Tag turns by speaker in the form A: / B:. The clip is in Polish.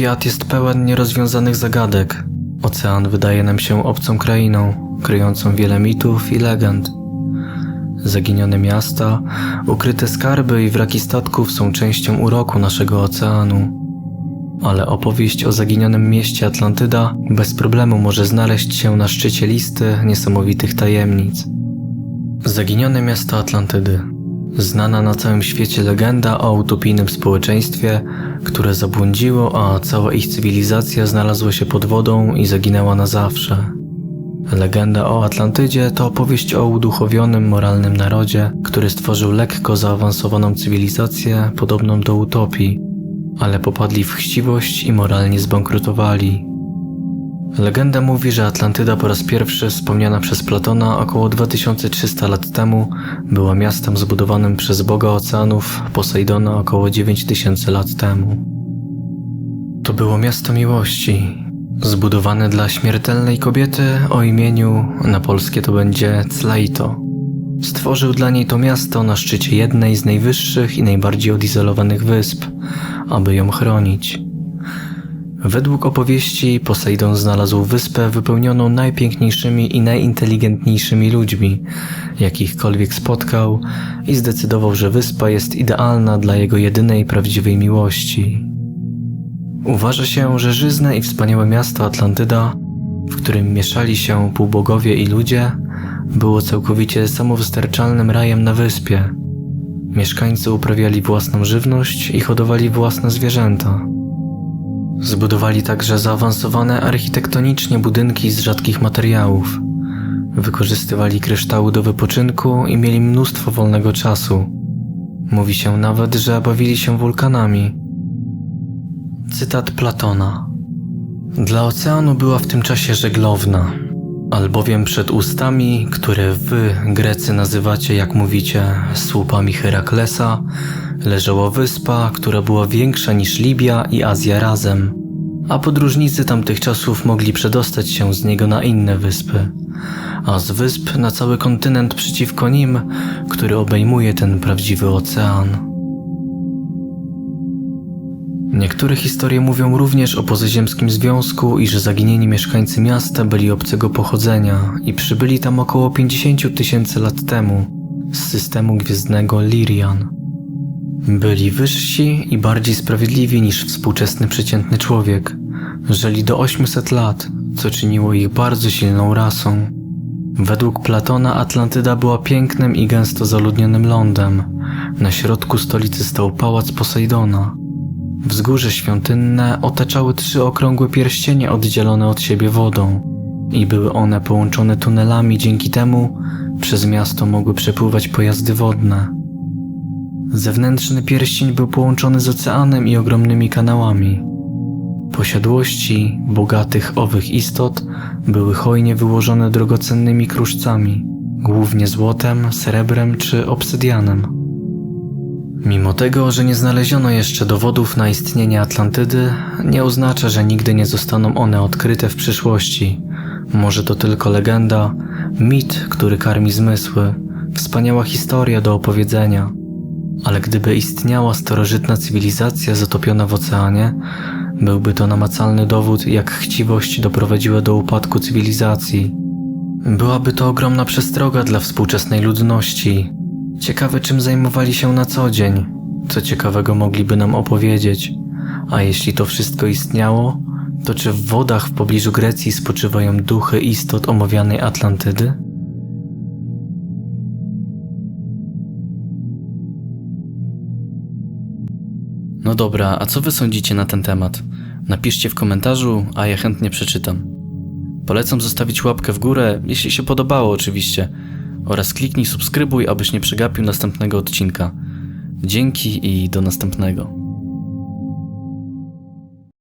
A: Świat jest pełen nierozwiązanych zagadek. Ocean wydaje nam się obcą krainą, kryjącą wiele mitów i legend. Zaginione miasta, ukryte skarby i wraki statków są częścią uroku naszego oceanu. Ale opowieść o zaginionym mieście Atlantyda bez problemu może znaleźć się na szczycie listy niesamowitych tajemnic. Zaginione miasto Atlantydy. Znana na całym świecie legenda o utopijnym społeczeństwie, które zabłądziło, a cała ich cywilizacja znalazła się pod wodą i zaginęła na zawsze. Legenda o Atlantydzie to opowieść o uduchowionym, moralnym narodzie, który stworzył lekko zaawansowaną cywilizację podobną do utopii, ale popadli w chciwość i moralnie zbankrutowali. Legenda mówi, że Atlantyda po raz pierwszy wspomniana przez Platona około 2300 lat temu była miastem zbudowanym przez boga oceanów Posejdona około 9000 lat temu. To było miasto miłości, zbudowane dla śmiertelnej kobiety o imieniu, na polskie to będzie Cleito. Stworzył dla niej to miasto na szczycie jednej z najwyższych i najbardziej odizolowanych wysp, aby ją chronić. Według opowieści Posejdon znalazł wyspę wypełnioną najpiękniejszymi i najinteligentniejszymi ludźmi, jakichkolwiek spotkał i zdecydował, że wyspa jest idealna dla jego jedynej prawdziwej miłości. Uważa się, że żyzne i wspaniałe miasto Atlantyda, w którym mieszali się półbogowie i ludzie, było całkowicie samowystarczalnym rajem na wyspie. Mieszkańcy uprawiali własną żywność i hodowali własne zwierzęta. Zbudowali także zaawansowane architektonicznie budynki z rzadkich materiałów. Wykorzystywali kryształy do wypoczynku i mieli mnóstwo wolnego czasu. Mówi się nawet, że bawili się wulkanami. Cytat Platona. Dla oceanu była w tym czasie żeglowna, albowiem przed ustami, które wy, Grecy, nazywacie, jak mówicie, słupami Heraklesa, leżała wyspa, która była większa niż Libia i Azja razem, a podróżnicy tamtych czasów mogli przedostać się z niego na inne wyspy, a z wysp na cały kontynent przeciwko nim, który obejmuje ten prawdziwy ocean. Niektóre historie mówią również o pozaziemskim związku i że zaginieni mieszkańcy miasta byli obcego pochodzenia i przybyli tam około 50 tysięcy lat temu z systemu gwiezdnego Lirian. Byli wyżsi i bardziej sprawiedliwi niż współczesny przeciętny człowiek. Żyli do 800 lat, co czyniło ich bardzo silną rasą. Według Platona Atlantyda była pięknym i gęsto zaludnionym lądem. Na środku stolicy stał pałac Posejdona. Wzgórze świątynne otaczały trzy okrągłe pierścienie oddzielone od siebie wodą i były one połączone tunelami, dzięki temu przez miasto mogły przepływać pojazdy wodne. Zewnętrzny pierścień był połączony z oceanem i ogromnymi kanałami. Posiadłości bogatych owych istot były hojnie wyłożone drogocennymi kruszcami, głównie złotem, srebrem czy obsydianem. Mimo tego, że nie znaleziono jeszcze dowodów na istnienie Atlantydy, nie oznacza, że nigdy nie zostaną one odkryte w przyszłości. Może to tylko legenda, mit, który karmi zmysły, wspaniała historia do opowiedzenia. Ale gdyby istniała starożytna cywilizacja zatopiona w oceanie, byłby to namacalny dowód, jak chciwość doprowadziła do upadku cywilizacji. Byłaby to ogromna przestroga dla współczesnej ludności, Ciekawe, czym zajmowali się na co dzień, co ciekawego mogliby nam opowiedzieć. A jeśli to wszystko istniało, to czy w wodach w pobliżu Grecji spoczywają duchy istot omawianej Atlantydy? No dobra, a co wy sądzicie na ten temat? Napiszcie w komentarzu, a ja chętnie przeczytam. Polecam zostawić łapkę w górę, jeśli się podobało oczywiście oraz kliknij subskrybuj, abyś nie przegapił następnego odcinka. Dzięki i do następnego.